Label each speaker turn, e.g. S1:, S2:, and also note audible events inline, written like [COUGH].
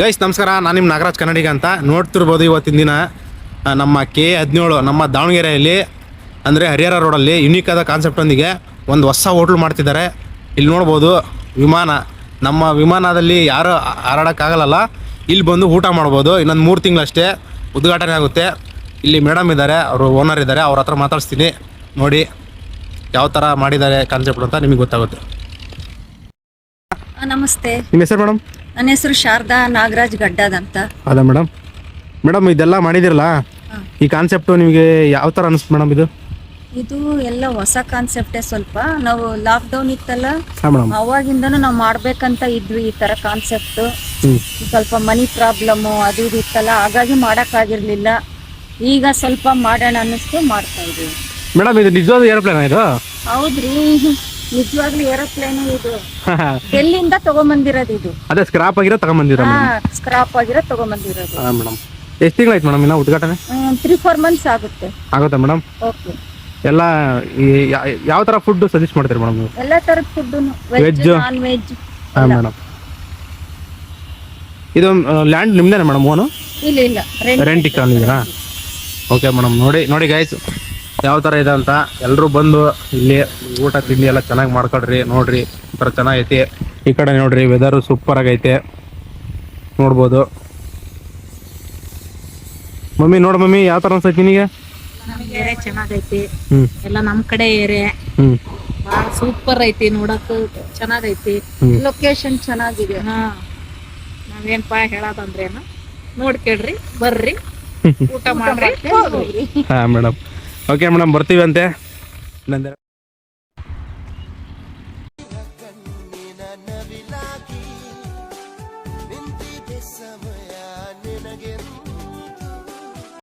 S1: Guys, ನಮಸ್ಕಾರ. ನಾನು ನಿಮ್ಮ ನಾಗರಾಜ್ ಕನ್ನಡಿಗ ಅಂತ. ನೋಡ್ತಿರ್ಬೋದು ಇವತ್ತಿನ ದಿನ ನಮ್ಮ ಕೆ ಹದಿನೇಳು ನಮ್ಮ ದಾವಣಗೆರೆಯಲ್ಲಿ, ಅಂದರೆ ಹರಿಹರ ರೋಡಲ್ಲಿ ಯುನೀಕ್ ಆದ ಕಾನ್ಸೆಪ್ಟೊಂದಿಗೆ ಒಂದು ಹೊಸ ಹೋಟ್ಲು ಮಾಡ್ತಿದ್ದಾರೆ. ಇಲ್ಲಿ ನೋಡ್ಬೋದು ವಿಮಾನ. ನಮ್ಮ ವಿಮಾನದಲ್ಲಿ ಯಾರು ಹಾರಾಡೋಕ್ಕಾಗಲ್ಲ ಇಲ್ಲಿ ಬಂದು ಊಟ ಮಾಡ್ಬೋದು. ಇನ್ನೊಂದು ಮೂರು ತಿಂಗಳಷ್ಟೇ ಉದ್ಘಾಟನೆ ಆಗುತ್ತೆ. ಇಲ್ಲಿ ಮೇಡಮ್ ಇದ್ದಾರೆ, ಅವರು ಓನರ್ ಇದ್ದಾರೆ, ಅವ್ರ ಹತ್ರ ಮಾತಾಡಿಸ್ತೀನಿ. ನೋಡಿ, ಯಾವ ಥರ ಮಾಡಿದ್ದಾರೆ ಕಾನ್ಸೆಪ್ಟ್ ಅಂತ ನಿಮಗೆ ಗೊತ್ತಾಗುತ್ತೆ.
S2: ನಮಸ್ತೆ.
S1: ನಿಮ್ಮ ಹೆಸರು ಮೇಡಮ್?
S2: ನನ್ನ ಹೆಸರು ಶಾರದಾ ನಾಗರಾಜ್ ಗಡ್ಡದ್ ಅಂತ.
S1: ಹೌದಾ ಮೇಡಮ್. ಮೇಡಮ್ ಇದೆಲ್ಲ ಮಾಡಿದಿರಲ್ಲ ಈ ಕಾನ್ಸೆಪ್ಟ್ ನಿಮಗೆ ಯಾವ ತರ ಅನಿಸ್ತು ಮೇಡಮ್ ಇದು?
S2: ಇದು ಎಲ್ಲ ಹೊಸ ಕಾನ್ಸೆಪ್ಟೇ ಸ್ವಲ್ಪ. ನಾವು ಲಾಕ್ಡೌನ್ ಇತ್ತಲ್ಲ
S1: ಹಾಂ ಮೇಡಮ್.
S2: ಅವಾಗಿಂದನೂ ನಾವು ಮಾಡ್ಬೇಕಂತ ಇದ್ವಿ ಈ ತರ ಕಾನ್ಸೆಪ್ಟ್ ಸ್ವಲ್ಪ ಮನಿ ಪ್ರಾಬ್ಲಮ್ ಅದು ಇದು ಇತ್ತಲ್ಲ. ಹಾಗಾಗಿ ಮಾಡೋಕ್ಕಾಗಿರ್ಲಿಲ್ಲ. ಈಗ ಸ್ವಲ್ಪ ಮಾಡೋಣ ಅನ್ನಿಸ್ತು ಮಾಡ್ತಾ ಇದೀವಿ
S1: ಮೇಡಮ್ ಇದು ನಿಜವಾದ ಏರೋಪ್ಲೇನ್ ಇದು?
S2: ಹೌದ್ರಿ. ನಿಜವಾಗ್ಲೂ ಏರೋಪ್ಲೇನ್ ಇದು. [LAUGHS] ಎಲ್ಲಿಂದ ತಗೊಂಬಂದಿರೋದು ಇದು?
S1: ಅದೇ ಸ್ಕ್ರಾಪ್ ಆಗಿರೋ ತಗೊಂಬಂದಿರ
S2: ಸ್ಕ್ರಾಪ್ ಆಗಿರೋ ತಗೊಂಬಂದಿರೋದು.
S1: ಮೇಡಮ್. ಎಷ್ಟು ತಿಂಗಳಾಯ್ತು ಮೇಡಮ್ ಇನ್ನ ಉದ್ಘಾಟನೆ?
S2: ತ್ರೀ ಫೋರ್ ಮಂತ್ಸ್ ಆಗುತ್ತೆ.
S1: ಆಗುತ್ತಾ ಮೇಡಮ್?
S2: ಓಕೆ
S1: ಎಲ್ಲ ಯಾವ ತರ ಫುಡ್ ಸಜೆಸ್ಟ್ ಮಾಡ್ತೀರಿ ಮೇಡಮ್ ನೀವು?
S2: ಎಲ್ಲ ತರದ ಫುಡ್ ವೆಜ್ ನಾನ್ ವೆಜ್
S1: ಹಾಂ ಮೇಡಮ್. ಇದು ಲ್ಯಾಂಡ್ ನಿಮ್ದೇನಾ ಮೇಡಮ್ ಓನು?
S2: ಇಲ್ಲ ಇಲ್ಲ. ರೆಂಟ್
S1: ರೆಂಟ್ ಇಕ್ಕೊಂಡಿದ್ದೀರಾ ಓಕೆ ಮೇಡಮ್. ನೋಡಿ ನೋಡಿ ಗಾಯ್ಸ್ ಯಾವ ತರ ಇದೆ ಅಂತ ಎಲ್ಲರೂ ಬಂದು ಇಲ್ಲಿ ಊಟ ತಿಂಡಿ ಎಲ್ಲ ಚೆನ್ನಾಗಿ ಮಾಡ್ಕೊಳ್ರಿ ನೋಡ್ರಿ ಒಂಥರ ಚೆನ್ನಾಗೈತಿ. ಈ ಕಡೆ ನೋಡ್ರಿ ವೆದರ್ ಸೂಪರ್ ಆಗೈತೆ. ನೋಡ್ಬೋದು. ಮಮ್ಮಿ ನೋಡ ಮಮ್ಮಿ ಯಾವ ತರ ಅನ್ಸೈತಿ ನಿನಗೆ?
S3: ಏರಿಯಾ ಚೆನ್ನಾಗೈತಿ. ಎಲ್ಲ ನಮ್ ಕಡೆ ಏರಿಯಾ ಬಾಳ ಸೂಪರ್ ಐತಿ ನೋಡಕ್ ಚೆನ್ನಾಗೈತಿ.
S2: ಲೊಕೇಶನ್ ಚೆನ್ನಾಗಿದೆ.
S3: ಹಾ. ನಾವೇನ್ಪಾ ಹೇಳೋದಂದ್ರೇನು ನೋಡ್ಕೇಳ್ರಿ ಬರ್ರಿ. [LAUGHS] ಊಟ ಮಾಡ್ರಿ.
S1: ಹಾಂ ಮೇಡಮ್ ಓಕೆ ಮೇಡಮ್ ಬರ್ತೀವಿ ಅಂತೆ. ನಂತರ